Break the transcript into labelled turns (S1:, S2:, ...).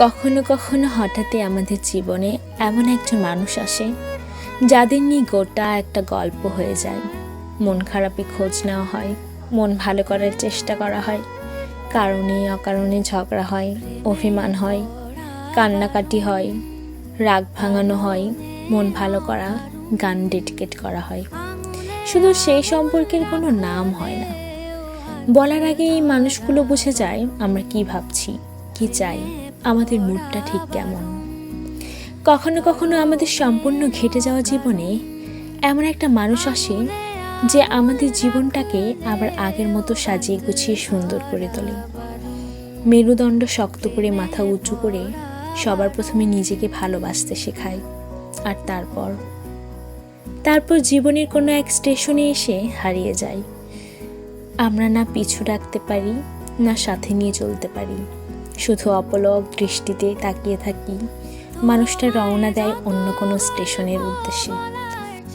S1: কখনো কখনো হঠাৎই আমাদের জীবনে এমন একজন মানুষ আসে, যাদের নিয়ে গোটা একটা গল্প হয়ে যায়। মন খারাপে খোঁজ নেওয়া হয়, মন ভালো করার চেষ্টা করা হয়, কারণে অকারণে ঝগড়া হয়, অভিমান হয়, কান্নাকাটি হয়, রাগ ভাঙানো হয়, মন ভালো করা, গান ডেডিকেট করা হয়। শুধু সেই সম্পর্কের কোনো নাম হয় না। বলার আগে এই মানুষগুলো বুঝে যায় আমরা কি ভাবছি, কি চাই। আমাদের মুডটা ঠিক কেমন? কখনো কখনো আমাদের সম্পূর্ণ ঘেটে যাওয়া জীবনে এমন একটা মানুষ আসে যে আমাদের জীবনটাকে আবার আগের মতো সাজিয়ে গুছিয়ে সুন্দর করে তোলে। মেরুদণ্ড শক্ত করে, মাথা উঁচু করে সবার প্রথমে নিজেকে ভালোবাসতে শেখায়, আর তারপর? তারপর জীবনের কোনো এক স্টেশনে এসে হারিয়ে যায়। আমরা না পিছু ডাকতে পারি, না সাথে নিয়ে চলতে পারি। শুধু অপলক দৃষ্টিতে তাকিয়ে থাকি। মানুষটা রওনা দেয় অন্য কোনো স্টেশনের উদ্দেশ্যে।